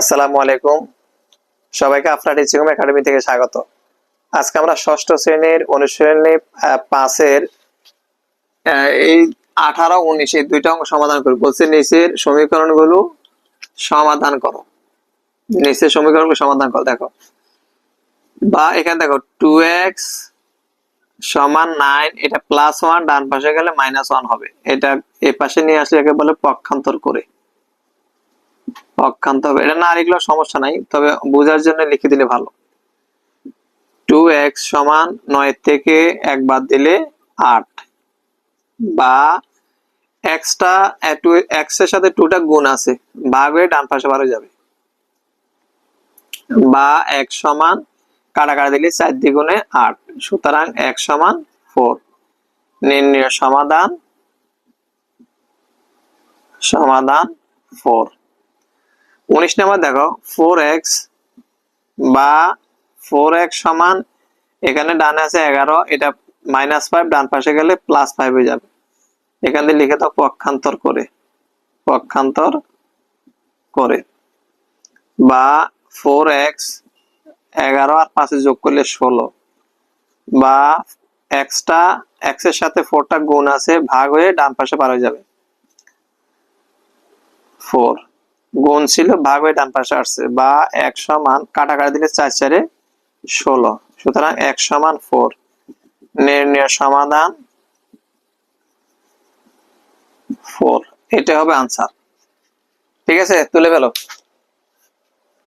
আসসালামু আলাইকুম। সবাইকে আপনার টিচিং একাডেমি থেকে স্বাগত। আজকে আমরা ষষ্ঠ শ্রেণির অনুশীলনী পাঁচের এই আঠারো, উনিশ, এই দুইটা অঙ্ক সমাধান করি বলছে নিচের সমীকরণগুলো সমাধান করো। নিচের সমীকরণগুলো সমাধান করো, দেখো। বা এখানে দেখো টু এক্স সমান নাইন এটা প্লাস ওয়ান ডান পাশে গেলে মাইনাস ওয়ান হবে। এটা এ পাশে নিয়ে আসলে একে বলে পক্ষান্তর করে। পক্ষান্ত হবে। এটা না লিখলেও সমস্যা নাই, তবে বোঝার জন্য লিখে দিলে ভালো। টু এক্স সমান নয় থেকে এক বাদ দিলে আট। বা এক্সটা টু এক্সের সাথে টুটা গুণ আছে ভাগ হয়ে ডান পাশে বারো যাবে। বা এক সমান কাটাকাটি দিলে চার দ্বিগুণে আট, সুতরাং এক সমান ফোর নির্ণয় সমাধান সমাধান ফোর উনিশ নাম্বার দেখো ফোর এক্স বা ফোর এক্স সমান, এখানে ডানে আছে এগারো, এটা মাইনাস ফাইভ ডান পাশে গেলে প্লাস ফাইভ হয়ে যাবে। এখান থেকে লিখে দাও পক্ষান্তর করে পক্ষান্তর করে। বা ফোর এক্স এগারো আর পাঁচে যোগ করলে ষোলো। বা এক্সটা এক্সের সাথে ফোরটা গুণ আছে, ভাগ হয়ে ডান পাশে পার হয়ে যাবে। ফোর গুণ ছিল ভাগ হয়ে ডান পাশে আসছে, বা এক সমান কাটাকাটি দিলে চার, চারে ষোলো। সুতরাং এক সমান ফোর নির্ণয় সমাধান ফোর এটা হবে আনসার ঠিক আছে? তুলে ফেলো।